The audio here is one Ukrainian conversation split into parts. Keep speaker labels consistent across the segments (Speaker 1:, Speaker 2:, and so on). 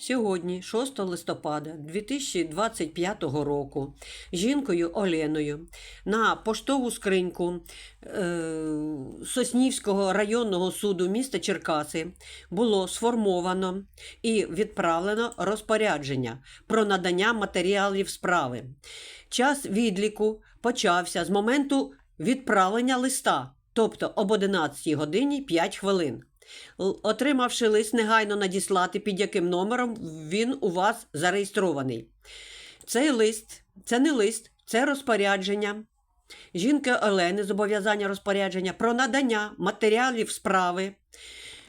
Speaker 1: Сьогодні, 6 листопада 2025 року, жінкою Оленою на поштову скриньку е, Соснівського районного суду міста Черкаси було сформовано і відправлено розпорядження про надання матеріалів справи. Час відліку почався з моменту відправлення листа, тобто об 11 годині 5 хвилин. Отримавши лист, негайно надіслати, під яким номером він у вас зареєстрований. Цей лист це не лист, це розпорядження. Жінки Олени зобов'язання розпорядження про надання матеріалів справи,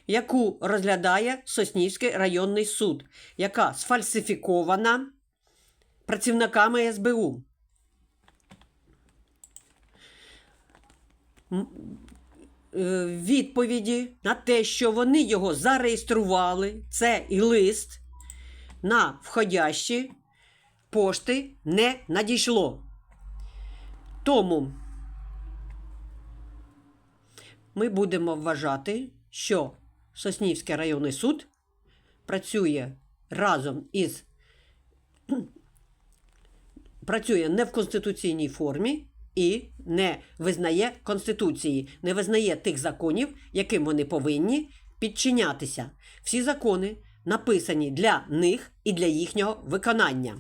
Speaker 1: яку розглядає Соснівський районний суд, яка сфальсифікована працівниками СБУ. Е, відповіді на те, що вони його зареєстрували, це і лист на входящі пошти не надійшло. Тому ми будемо вважати, що Соснівський районний суд працює разом із працює не в конституційній формі і не визнає Конституції, не визнає тих законів, яким вони повинні підчинятися. Всі закони написані для них і для їхнього виконання.